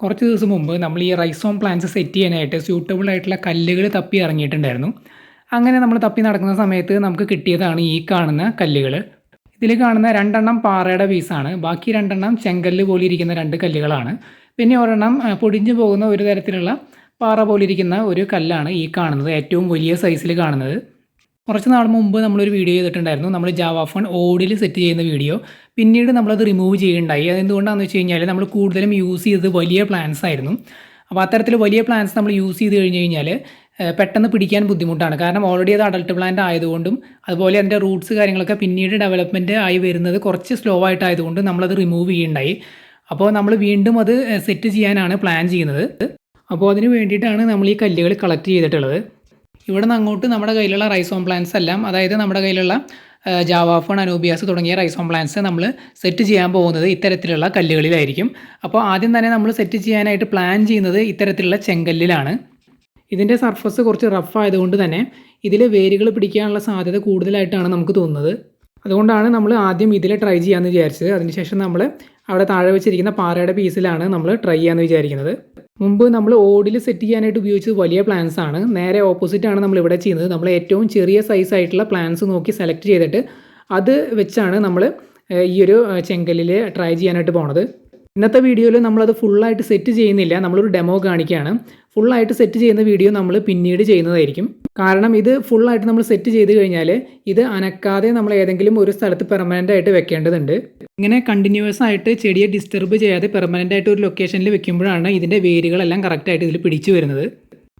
കുറച്ച് ദിവസം മുമ്പ് നമ്മൾ ഈ റൈസോം പ്ലാന്റ്സ് സെറ്റ് ചെയ്യാനായിട്ട് സ്യൂട്ടബിൾ ആയിട്ടുള്ള കല്ലുകൾ തപ്പി ഇറങ്ങിയിട്ടുണ്ടായിരുന്നു. അങ്ങനെ നമ്മൾ തപ്പി നടക്കുന്ന സമയത്ത് നമുക്ക് കിട്ടിയതാണ് ഈ കാണുന്ന കല്ലുകൾ. ഇതിൽ കാണുന്ന രണ്ടെണ്ണം പാറയുടെ പീസാണ് ബാക്കി രണ്ടെണ്ണം ചെങ്കല്ല് പോലെ ഇരിക്കുന്ന രണ്ട് കല്ലുകളാണ്. പിന്നെ ഒരെണ്ണം പൊടിഞ്ഞു പോകുന്ന ഒരു തരത്തിലുള്ള പാറ പോലിരിക്കുന്ന ഒരു കല്ലാണ് ഈ കാണുന്നത് ഏറ്റവും വലിയ സൈസിൽ കാണുന്നത്. കുറച്ച് നാൾ മുമ്പ് നമ്മളൊരു വീഡിയോ ചെയ്തിട്ടുണ്ടായിരുന്നു. നമ്മൾ ജാവ ഫോൺ ഓഡിൽ സെറ്റ് ചെയ്യുന്ന വീഡിയോ പിന്നീട് നമ്മളത് റിമൂവ് ചെയ്യുന്നുണ്ടായി അതെന്തുകൊണ്ടാണെന്ന് വെച്ച് കഴിഞ്ഞാൽ നമ്മൾ കൂടുതലും യൂസ് ചെയ്തത് വലിയ പ്ലാൻസ് ആയിരുന്നു. അപ്പോൾ അത്തരത്തിൽ വലിയ പ്ലാൻസ് നമ്മൾ യൂസ് ചെയ്ത് കഴിഞ്ഞ് കഴിഞ്ഞാൽ പെട്ടെന്ന് പിടിക്കാൻ ബുദ്ധിമുട്ടാണ്. കാരണം ഓൾറെഡി അത് അഡൾട്ട് പ്ലാന്റ് ആയതുകൊണ്ടും അതുപോലെ അതിന്റെ റൂട്ട്സ് കാര്യങ്ങളൊക്കെ പിന്നീട് ഡെവലപ്മെന്റ് ആയി വരുന്നത് കുറച്ച് സ്ലോ ആയിട്ടായതുകൊണ്ട് നമ്മളത് റിമൂവ് ചെയ്യുന്നുണ്ടായി അപ്പോൾ നമ്മൾ വീണ്ടും അത് സെറ്റ് ചെയ്യാനാണ് പ്ലാൻ ചെയ്യുന്നത്. അപ്പോൾ അതിന് വേണ്ടിയിട്ടാണ് നമ്മൾ ഈ കല്ലുകൾ കളക്ട് ചെയ്തിട്ടുള്ളത്. ഇവിടെ നിന്ന് അങ്ങോട്ട് നമ്മുടെ കയ്യിലുള്ള റൈസോം പ്ലാന്റ്സ് എല്ലാം അതായത് നമ്മുടെ കയ്യിലുള്ള ജാവാഫോൺ അനൂബിയാസ് തുടങ്ങിയ റൈസോം പ്ലാന്റ്സ് നമ്മൾ സെറ്റ് ചെയ്യാൻ പോകുന്നത് ഇത്തരത്തിലുള്ള കല്ലുകളിലായിരിക്കും. അപ്പോൾ ആദ്യം തന്നെ നമ്മൾ സെറ്റ് ചെയ്യാനായിട്ട് പ്ലാൻ ചെയ്യുന്നത് ഇത്തരത്തിലുള്ള ചെങ്കല്ലിലാണ്. ഇതിന്റെ സർഫസ് കുറച്ച് റഫ് ആയതുകൊണ്ട് തന്നെ ഇതിൽ വേരുകൾ പിടിക്കാനുള്ള സാധ്യത കൂടുതലായിട്ടാണ് നമുക്ക് തോന്നുന്നത്. അതുകൊണ്ടാണ് നമ്മൾ ആദ്യം ഇതിൽ ട്രൈ ചെയ്യാമെന്ന് വിചാരിച്ചത്. അതിനുശേഷം നമ്മൾ അവിടെ താഴെ വെച്ചിരിക്കുന്ന പാറയുടെ പീസിലാണ് നമ്മൾ ട്രൈ ചെയ്യാമെന്ന് വിചാരിക്കുന്നത്. മുമ്പ് നമ്മൾ ഓടിൽ സെറ്റ് ചെയ്യാനായിട്ട് ഉപയോഗിച്ചത് വലിയ പ്ലാൻസ് ആണ്. നേരെ ഓപ്പോസിറ്റ് ആണ് നമ്മൾ ഇവിടെ ചെയ്യുന്നത്. നമ്മൾ ഏറ്റവും ചെറിയ സൈസ് ആയിട്ടുള്ള പ്ലാൻസ് നോക്കി സെലക്ട് ചെയ്തിട്ട് അത് വെച്ചാണ് നമ്മൾ ഈ ഒരു ചെങ്കലിൽ ട്രൈ ചെയ്യാനായിട്ട് പോണത്. ഇന്നത്തെ വീഡിയോയിൽ നമ്മളത് ഫുള്ളായിട്ട് സെറ്റ് ചെയ്യുന്നില്ല. നമ്മളൊരു ഡെമോ കാണിക്കുകയാണ് ഫുള്ളായിട്ട് സെറ്റ് ചെയ്യുന്ന വീഡിയോ നമ്മൾ പിന്നീട് ചെയ്യുന്നതായിരിക്കും. കാരണം ഇത് ഫുള്ളായിട്ട് നമ്മൾ സെറ്റ് ചെയ്ത് കഴിഞ്ഞാൽ ഇത് അനക്കാതെ നമ്മൾ ഏതെങ്കിലും ഒരു സ്ഥലത്ത് പെർമനന്റ് ആയിട്ട് വെക്കേണ്ടതുണ്ട്. ഇങ്ങനെ കണ്ടിന്യൂസ് ആയിട്ട് ചെടിയെ ഡിസ്റ്റർബ് ചെയ്യാതെ പെർമനന്റ് ആയിട്ട് ഒരു ലൊക്കേഷനിൽ വെക്കുമ്പോഴാണ് ഇതിന്റെ വേരുകളെല്ലാം കറക്റ്റായിട്ട് ഇതിൽ പിടിച്ചു വരുന്നത്.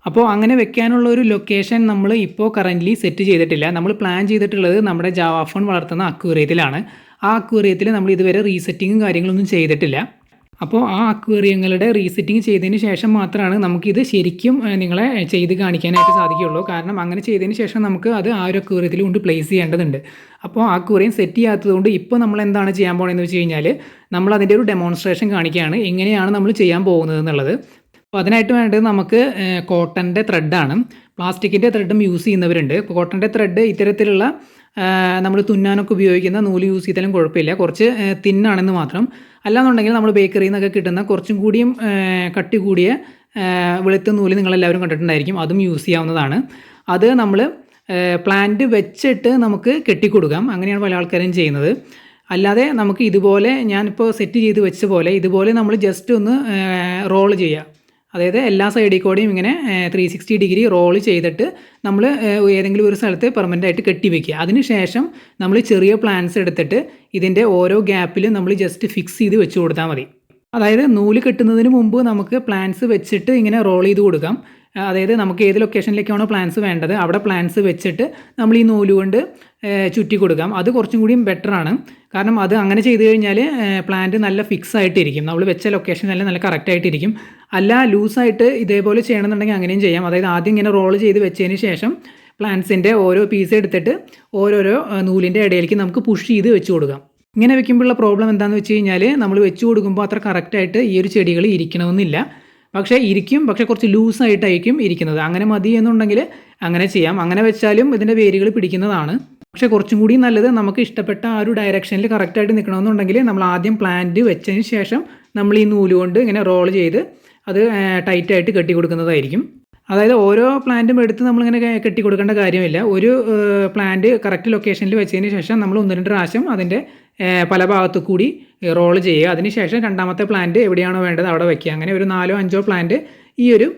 അപ്പോൾ അങ്ങനെ വെക്കാനുള്ള ഒരു ലൊക്കേഷൻ നമ്മൾ ഇപ്പോൾ കറന്റ്ലി സെറ്റ് ചെയ്തിട്ടില്ല. നമ്മൾ പ്ലാൻ ചെയ്തിട്ടുള്ളത് നമ്മുടെ ജാവാഫോൺ വളർത്തുന്ന അക്വേറിയത്തിലാണ്. ആ അക്വേറിയത്തിൽ നമ്മൾ ഇതുവരെ റീസെറ്റിങ്ങും കാര്യങ്ങളൊന്നും ചെയ്തിട്ടില്ല. അപ്പോൾ ആ അക്വേറിയങ്ങളുടെ റീസെറ്റിംഗ് ചെയ്തതിന് ശേഷം മാത്രമാണ് നമുക്കിത് ശരിക്കും നിങ്ങളെ ചെയ്ത് കാണിക്കാനായിട്ട് സാധിക്കുകയുള്ളൂ. കാരണം അങ്ങനെ ചെയ്തതിന് ശേഷം നമുക്ക് അത് ആ ഒരു അക്വേറിയത്തിൽ കൊണ്ട് പ്ലേസ് ചെയ്യേണ്ടതുണ്ട്. അപ്പോൾ ആ അക്വേറിയം സെറ്റ് ചെയ്യാത്തതുകൊണ്ട് ഇപ്പോൾ നമ്മൾ എന്താണ് ചെയ്യാൻ പോകുന്നതെന്ന് വെച്ച് കഴിഞ്ഞാൽ നമ്മൾ അതിന്റെ ഒരു ഡെമോൺസ്ട്രേഷൻ കാണിക്കുകയാണ്. എങ്ങനെയാണ് നമ്മൾ ചെയ്യാൻ പോകുന്നത് എന്നുള്ളത്. അപ്പോൾ അതിനായിട്ട് വേണ്ടത് നമുക്ക് കോട്ടന്റെ ത്രെഡാണ് പ്ലാസ്റ്റിക്കിന്റെ ത്രെഡും യൂസ് ചെയ്യുന്നവരുണ്ട്. കോട്ടന്റെ ത്രെഡ് ഇത്തരത്തിലുള്ള നമ്മൾ തുന്നാനൊക്കെ ഉപയോഗിക്കുന്ന നൂൽ യൂസ് ചെയ്താലും കുഴപ്പമില്ല. കുറച്ച് തിന്നാണെന്ന് മാത്രം. അല്ലാന്നുണ്ടെങ്കിൽ നമ്മൾ ബേക്കറിയിൽ നിന്നൊക്കെ കിട്ടുന്ന കുറച്ചും കൂടിയും കട്ടി കൂടിയ വെളുത്ത നൂൽ നിങ്ങളെല്ലാവരും കണ്ടിട്ടുണ്ടായിരിക്കും. അതും യൂസ് ചെയ്യാവുന്നതാണ്. അത് നമ്മൾ പ്ലാന്റ് വെച്ചിട്ട് നമുക്ക് കെട്ടിക്കൊടുക്കാം. അങ്ങനെയാണ് പല ആൾക്കാരും ചെയ്യുന്നത്. അല്ലാതെ നമുക്ക് ഇതുപോലെ ഞാനിപ്പോൾ സെറ്റ് ചെയ്ത് വെച്ച പോലെ ഇതുപോലെ നമ്മൾ ജസ്റ്റ് ഒന്ന് റോൾ ചെയ്യുക അതായത് എല്ലാ സൈഡിൽ കൂടെയും ഇങ്ങനെ ത്രീ സിക്സ്റ്റി ഡിഗ്രി റോൾ ചെയ്തിട്ട് നമ്മൾ ഏതെങ്കിലും ഒരു സ്ഥലത്ത് പെർമനന്റ് ആയിട്ട് കെട്ടി വെക്കുക. അതിനുശേഷം നമ്മൾ ചെറിയ പ്ലാൻസ് എടുത്തിട്ട് ഇതിന്റെ ഓരോ ഗ്യാപ്പിലും നമ്മൾ ജസ്റ്റ് ഫിക്സ് ചെയ്ത് വെച്ച് കൊടുത്താൽ മതി. അതായത് നൂൽ കെട്ടുന്നതിന് മുമ്പ് നമുക്ക് പ്ലാൻസ് വെച്ചിട്ട് ഇങ്ങനെ റോൾ ചെയ്ത് കൊടുക്കാം. അതായത് നമുക്ക് ഏത് ലൊക്കേഷനിലേക്കാണോ പ്ലാൻസ് വേണ്ടത് അവിടെ പ്ലാൻസ് വെച്ചിട്ട് നമ്മൾ ഈ നൂൽ കൊണ്ട് ചുറ്റി കൊടുക്കാം. അത് കുറച്ചും കൂടിയും ബെറ്റർ ആണ്. കാരണം അത് അങ്ങനെ ചെയ്ത് കഴിഞ്ഞാൽ പ്ലാന്റ് നല്ല ഫിക്സ് ആയിട്ടിരിക്കും. നമ്മൾ വെച്ച ലൊക്കേഷനെല്ലാം നല്ല കറക്റ്റ് ആയിട്ടിരിക്കും. അല്ല ലൂസായിട്ട് ഇതേപോലെ ചെയ്യണമെന്നുണ്ടെങ്കിൽ അങ്ങനെയും ചെയ്യാം. അതായത് ആദ്യം ഇങ്ങനെ റോൾ ചെയ്ത് വെച്ചതിന് ശേഷം പ്ലാന്റ്സിന്റെ ഓരോ പീസ് എടുത്തിട്ട് ഓരോരോ നൂലിന്റെ ഇടയിലേക്ക് നമുക്ക് പുഷ് ചെയ്ത് വെച്ച് കൊടുക്കാം. ഇങ്ങനെ വെക്കുമ്പോഴുള്ള പ്രോബ്ലം എന്താണെന്ന് വെച്ച് കഴിഞ്ഞാൽ നമ്മൾ വെച്ച് കൊടുക്കുമ്പോൾ അത്ര കറക്റ്റായിട്ട് ഈ ഒരു ചെടികൾ ഇരിക്കണമെന്നില്ല. പക്ഷേ ഇരിക്കും പക്ഷേ കുറച്ച് ലൂസായിട്ടായിരിക്കും ഇരിക്കുന്നത്. അങ്ങനെ മതി എന്നുണ്ടെങ്കിൽ അങ്ങനെ ചെയ്യാം. അങ്ങനെ വെച്ചാലും ഇതിന്റെ വേരുകൾ പിടിക്കുന്നതാണ്. പക്ഷേ കുറച്ചും കൂടി നല്ലത് നമുക്ക് ഇഷ്ടപ്പെട്ട ആ ഒരു ഡയറക്ഷനിൽ കറക്റ്റായിട്ട് നിൽക്കണമെന്നുണ്ടെങ്കിൽ നമ്മൾ ആദ്യം പ്ലാന്റ് വെച്ചതിന് ശേഷം നമ്മൾ ഈ നൂൽ കൊണ്ട് ഇങ്ങനെ റോൾ ചെയ്ത് അത് ടൈറ്റായിട്ട് കെട്ടി കൊടുക്കുന്നതായിരിക്കും അതായത് ഓരോ പ്ലാന്റും എടുത്ത് നമ്മളിങ്ങനെ കെട്ടി കൊടുക്കേണ്ട കാര്യമില്ല. ഒരു പ്ലാന്റ് കറക്റ്റ് ലൊക്കേഷനിൽ വെച്ചതിന് ശേഷം നമ്മൾ ഒന്ന് രണ്ട് പ്രാവശ്യം അതിന്റെ പല ഭാഗത്തു കൂടി റോൾ ചെയ്യുക. അതിനുശേഷം രണ്ടാമത്തെ പ്ലാന്റ് എവിടെയാണോ വേണ്ടത് അവിടെ വയ്ക്കുക അങ്ങനെ ഒരു നാലോ അഞ്ചോ പ്ലാന്റ് ഈ ഒരു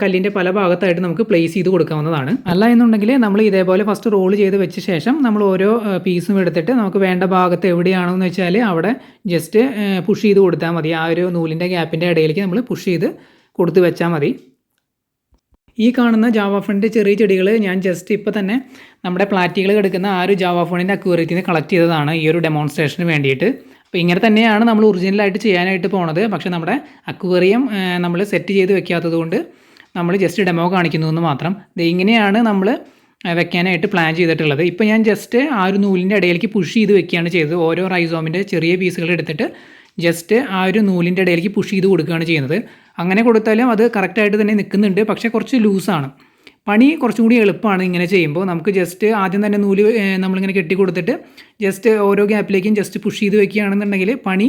കല്ലിന്റെ പല ഭാഗത്തായിട്ട് നമുക്ക് പ്ലേസ് ചെയ്ത് കൊടുക്കാവുന്നതാണ്. അല്ല എന്നുണ്ടെങ്കിൽ നമ്മൾ ഇതേപോലെ ഫസ്റ്റ് റോൾ ചെയ്ത് വെച്ച ശേഷം നമ്മൾ ഓരോ പീസും എടുത്തിട്ട് നമുക്ക് വേണ്ട ഭാഗത്ത് എവിടെയാണെന്ന് വെച്ചാൽ അവിടെ ജസ്റ്റ് പുഷ് ചെയ്ത് കൊടുത്താൽ മതി. ആ ഒരു നൂലിന്റെ ഗ്യാപ്പിന്റെ ഇടയിലേക്ക് നമ്മൾ പുഷ് ചെയ്ത് കൊടുത്ത് വെച്ചാൽ മതി. ഈ കാണുന്ന ജാവ ഫോണിന്റെ ചെറിയ ചെടികൾ ഞാൻ ജസ്റ്റ് ഇപ്പോൾ തന്നെ നമ്മുടെ പ്ലാറ്റികൾ കിടക്കുന്ന ആ ഒരു ജാവ ഫോണിന്റെ അക്വേറിയത്തിൽ നിന്ന് കളക്ട് ചെയ്തതാണ് ഈ ഒരു ഡെമോൺസ്ട്രേഷന് വേണ്ടിയിട്ട്. അപ്പോൾ ഇങ്ങനെ തന്നെയാണ് നമ്മൾ ഒറിജിനലായിട്ട് ചെയ്യാനായിട്ട് പോണത്. പക്ഷേ നമ്മുടെ അക്വേറിയം നമ്മൾ സെറ്റ് ചെയ്ത് വെക്കാത്തത് കൊണ്ട് നമ്മൾ ജസ്റ്റ് ഡെമോ കാണിക്കുന്നു എന്ന് മാത്രം. ഇങ്ങനെയാണ് നമ്മൾ വെക്കാനായിട്ട് പ്ലാൻ ചെയ്തിട്ടുള്ളത്. ഇപ്പോൾ ഞാൻ ജസ്റ്റ് ആ ഒരു നൂലിന്റെ ഇടയിലേക്ക് പുഷ് ചെയ്ത് വെക്കുകയാണ് ചെയ്തത്. ഓരോ റൈസോമിന്റെ ചെറിയ പീസുകൾ എടുത്തിട്ട് ജസ്റ്റ് ആ ഒരു നൂലിന്റെ ഇടയിലേക്ക് പുഷ് ചെയ്ത് കൊടുക്കുകയാണ് ചെയ്യുന്നത്. അങ്ങനെ കൊടുത്താലും അത് കറക്റ്റായിട്ട് തന്നെ നിൽക്കുന്നുണ്ട്. പക്ഷേ കുറച്ച് ലൂസാണ് പണി കുറച്ചും കൂടി എളുപ്പമാണ് ഇങ്ങനെ ചെയ്യുമ്പോൾ. നമുക്ക് ജസ്റ്റ് ആദ്യം തന്നെ നൂൽ നമ്മളിങ്ങനെ കെട്ടി കൊടുത്തിട്ട് ജസ്റ്റ് ഓരോ ഗ്യാപ്പിലേക്കും ജസ്റ്റ് പുഷ് ചെയ്ത് വെക്കുകയാണെന്നുണ്ടെങ്കിൽ പണി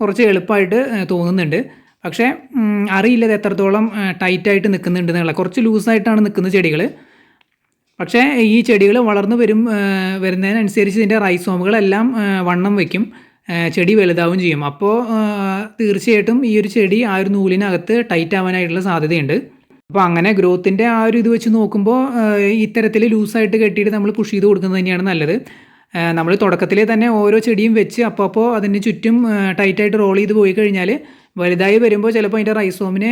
കുറച്ച് എളുപ്പമായിട്ട് തോന്നുന്നുണ്ട്. പക്ഷേ അറിയില്ലത് എത്രത്തോളം ടൈറ്റായിട്ട് നിൽക്കുന്നുണ്ട് എന്നുള്ള കുറച്ച് ലൂസായിട്ടാണ് നിൽക്കുന്ന ചെടികൾ പക്ഷേ ഈ ചെടികൾ വളർന്നു വരും വരുന്നതിനനുസരിച്ച് ഇതിന്റെ റൈസോമുകളെല്ലാം വണ്ണം വയ്ക്കും ചെടി വലുതാവും ചെയ്യും. അപ്പോൾ തീർച്ചയായിട്ടും ഈ ഒരു ചെടി ആ ഒരു നൂലിനകത്ത് ടൈറ്റ് ആവാനായിട്ടുള്ള സാധ്യതയുണ്ട്. അപ്പോൾ അങ്ങനെ ഗ്രോത്തിന്റെ ആ ഒരു ഇത് വെച്ച് നോക്കുമ്പോൾ ഇത്തരത്തിൽ ലൂസായിട്ട് കെട്ടിയിട്ട് നമ്മൾ പുഷ് ചെയ്ത് കൊടുക്കുന്നത് തന്നെയാണ് നല്ലത്. നമ്മൾ തുടക്കത്തിലേ തന്നെ ഓരോ ചെടിയും വെച്ച് അപ്പോൾ അപ്പോൾ അതിന് ചുറ്റും ടൈറ്റായിട്ട് റോൾ ചെയ്ത് പോയി കഴിഞ്ഞാൽ വലുതായി വരുമ്പോൾ ചിലപ്പോൾ അതിന്റെ റൈസോമിന്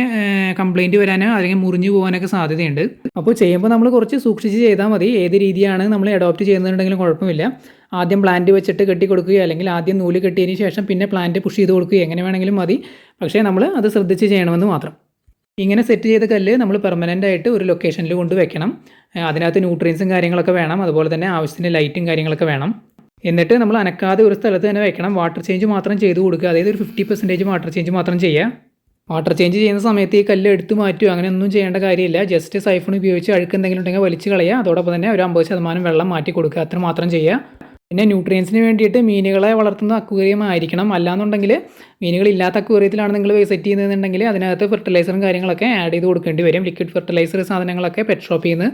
കംപ്ലൈന്റ് വരാനോ അല്ലെങ്കിൽ മുറിഞ്ഞു പോകാനൊക്കെ സാധ്യതയുണ്ട്. അപ്പോൾ ചെയ്യുമ്പോൾ നമ്മൾ കുറച്ച് സൂക്ഷിച്ച് ചെയ്താൽ മതി. ഏത് രീതിയാണ് നമ്മൾ അഡോപ്റ്റ് ചെയ്യുന്നുണ്ടെങ്കിലും കുഴപ്പമില്ല. ആദ്യം പ്ലാന്റ് വെച്ചിട്ട് കെട്ടി കൊടുക്കുകയോ അല്ലെങ്കിൽ ആദ്യം നൂൽ കെട്ടിയതിന് ശേഷം പിന്നെ പ്ലാന്റ് പുഷ് ചെയ്ത് കൊടുക്കുകയോ എങ്ങനെ വേണമെങ്കിലും മതി. പക്ഷേ നമ്മൾ അത് ശ്രദ്ധിച്ച് ചെയ്യണമെന്ന് മാത്രം. ഇങ്ങനെ സെറ്റ് ചെയ്ത കല്ല് നമ്മൾ പെർമനന്റ് ആയിട്ട് ഒരു ലൊക്കേഷനിൽ കൊണ്ട് വെക്കണം. അതിനകത്ത് ന്യൂട്രിയൻസും കാര്യങ്ങളൊക്കെ വേണം. അതുപോലെ തന്നെ ആവശ്യത്തിന് ലൈറ്റും കാര്യങ്ങളൊക്കെ വേണം. എന്നിട്ട് നമ്മൾ അനക്കാതെ ഒരു സ്ഥലത്ത് തന്നെ വെക്കണം. വാട്ടർ ചേഞ്ച് മാത്രം ചെയ്ത് കൊടുക്കുക. അതായത് ഒരു ഫിഫ്റ്റി പെർസെന്റേജ് വാട്ടർ ചേഞ്ച് മാത്രം ചെയ്യുക. വാട്ടർ ചേഞ്ച് ചെയ്യുന്ന സമയത്ത് ഈ കല്ല് എടുത്തു മാറ്റുക. അങ്ങനെ ഒന്നും ചെയ്യേണ്ട കാര്യമില്ല. ജസ്റ്റ് സൈഫൺ ഉപയോഗിച്ച് അഴുക്ക് എന്തെങ്കിലും ഉണ്ടെങ്കിൽ വലിച്ചു കളയുക. അതോടൊപ്പം തന്നെ ഒരു അമ്പത് ശതമാനം വെള്ളം മാറ്റി കൊടുക്കുക. അത്ര മാത്രം ചെയ്യുക. പിന്നെ ന്യൂട്രിയൻസിന് വേണ്ടിയിട്ട് മീനുകളെ വളർത്തുന്ന അക്വേറിയം ആയിരിക്കണം. അല്ലാന്നുണ്ടെങ്കിൽ മീനുകൾ ഇല്ലാത്ത അക്വേറിയത്തിലാണ് നിങ്ങൾ സെറ്റ് ചെയ്യുന്നതെന്നുണ്ടെങ്കിൽ അതിനകത്ത് ഫെർട്ടിലൈസറും കാര്യങ്ങളൊക്കെ ആഡ് ചെയ്ത് കൊടുക്കേണ്ടി വരും. ലിക്വിഡ് ഫെർട്ടിലൈസർ സാധനങ്ങളൊക്കെ പെറ്റ് ഷോപ്പിൽ നിന്ന്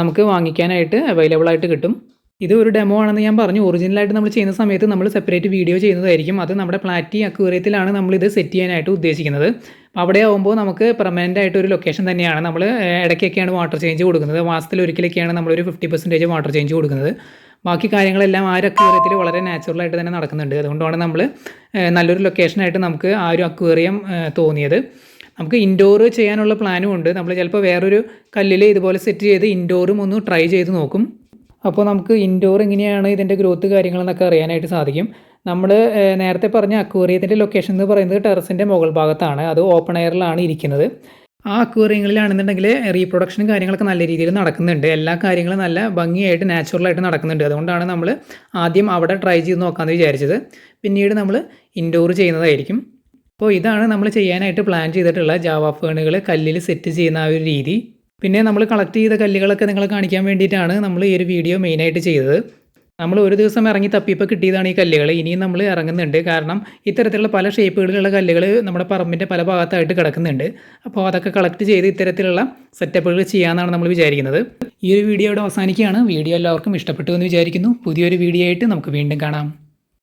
നമുക്ക് വാങ്ങിക്കാനായിട്ട് അവൈലബിൾ ആയിട്ട് കിട്ടും. ഇത് ഒരു ഡെമോ ആണെന്ന് ഞാൻ പറഞ്ഞു. ഒറിജിനലായിട്ട് നമ്മൾ ചെയ്യുന്ന സമയത്ത് നമ്മൾ സെപ്പറേറ്റ് വീഡിയോ ചെയ്യുന്നതായിരിക്കും. അത് നമ്മുടെ പ്ലാറ്റി അക്വേറിയത്തിലാണ് നമ്മൾ ഇത് സെറ്റ് ചെയ്യാനായിട്ട് ഉദ്ദേശിക്കുന്നത്. അവിടെ ആകുമ്പോൾ നമുക്ക് പെർമനന്റ് ആയിട്ട് ഒരു ലൊക്കേഷൻ തന്നെയാണ്. നമ്മൾ ഇടയ്ക്കൊക്കെയാണ് വാട്ടർ ചേഞ്ച് കൊടുക്കുന്നത്. മാസത്തിൽ ഒരിക്കലൊക്കെയാണ് നമ്മളൊരു ഫിഫ്റ്റി പെർസെന്റേജ് വാട്ടർ ചേഞ്ച് കൊടുക്കുന്നത്. ബാക്കി കാര്യങ്ങളെല്ലാം ആ ഒരു അക്വേറിയത്തിൽ വളരെ നാച്ചുറലായിട്ട് തന്നെ നടക്കുന്നുണ്ട്. അതുകൊണ്ടാണ് നമ്മൾ നല്ലൊരു ലൊക്കേഷനായിട്ട് നമുക്ക് ആ ഒരു അക്വേറിയം തോന്നിയത്. നമുക്ക് ഇൻഡോർ ചെയ്യാനുള്ള പ്ലാനും ഉണ്ട്. നമ്മൾ ചിലപ്പോൾ വേറൊരു കല്ലിൽ ഇതുപോലെ സെറ്റ് ചെയ്ത് ഇൻഡോറും ഒന്ന് ട്രൈ ചെയ്ത് നോക്കും. അപ്പോൾ നമുക്ക് ഇൻഡോർ എങ്ങനെയാണ് ഇതിന്റെ ഗ്രോത്ത് കാര്യങ്ങളെന്നൊക്കെ അറിയാനായിട്ട് സാധിക്കും. നമ്മൾ നേരത്തെ പറഞ്ഞ അക്വേറിയത്തിന്റെ ലൊക്കേഷൻ എന്ന് പറയുന്നത് ടെറസിന്റെ മുകൾ ഭാഗത്താണ്. അത് ഓപ്പൺ എയറിലാണ് ഇരിക്കുന്നത്. ആ അക്വേറിയങ്ങളിലാണെന്നുണ്ടെങ്കിൽ റീപ്രൊഡക്ഷനും കാര്യങ്ങളൊക്കെ നല്ല രീതിയിൽ നടക്കുന്നുണ്ട്. എല്ലാ കാര്യങ്ങളും നല്ല ഭംഗിയായിട്ട് നാച്ചുറലായിട്ട് നടക്കുന്നുണ്ട്. അതുകൊണ്ടാണ് നമ്മൾ ആദ്യം അവിടെ ട്രൈ ചെയ്ത് നോക്കാമെന്ന് വിചാരിച്ചത്. പിന്നീട് നമ്മൾ ഇൻഡോർ ചെയ്യുന്നതായിരിക്കും. അപ്പോൾ ഇതാണ് നമ്മൾ ചെയ്യാനായിട്ട് പ്ലാൻ ചെയ്തിട്ടുള്ള ജാവ ഫേണുകൾ കല്ലിൽ സെറ്റ് ചെയ്യുന്ന ആ ഒരു രീതി. പിന്നെ നമ്മൾ കളക്ട് ചെയ്ത കല്ലുകളൊക്കെ നിങ്ങളെ കാണിക്കാൻ വേണ്ടിയിട്ടാണ് നമ്മൾ ഈ ഒരു വീഡിയോ മെയിനായിട്ട് ചെയ്തത്. നമ്മൾ ഒരു ദിവസം ഇറങ്ങി തപ്പിയപ്പോൾ കിട്ടിയതാണ് ഈ കല്ലുകൾ. ഇനിയും നമ്മൾ ഇറങ്ങുന്നുണ്ട്. കാരണം ഇത്തരത്തിലുള്ള പല ഷേപ്പുകളിലുള്ള കല്ലുകൾ നമ്മുടെ പറമ്പിന്റെ പല ഭാഗത്തായിട്ട് കിടക്കുന്നുണ്ട്. അപ്പോൾ അതൊക്കെ കളക്ട് ചെയ്ത് ഇത്തരത്തിലുള്ള സെറ്റപ്പുകൾ ചെയ്യാമെന്നാണ് നമ്മൾ വിചാരിക്കുന്നത്. ഈ ഒരു വീഡിയോ ഇവിടെ അവസാനിക്കുകയാണ്. വീഡിയോ എല്ലാവർക്കും ഇഷ്ടപ്പെട്ടു എന്ന് വിചാരിക്കുന്നു. പുതിയൊരു വീഡിയോ ആയിട്ട് നമുക്ക് വീണ്ടും കാണാം.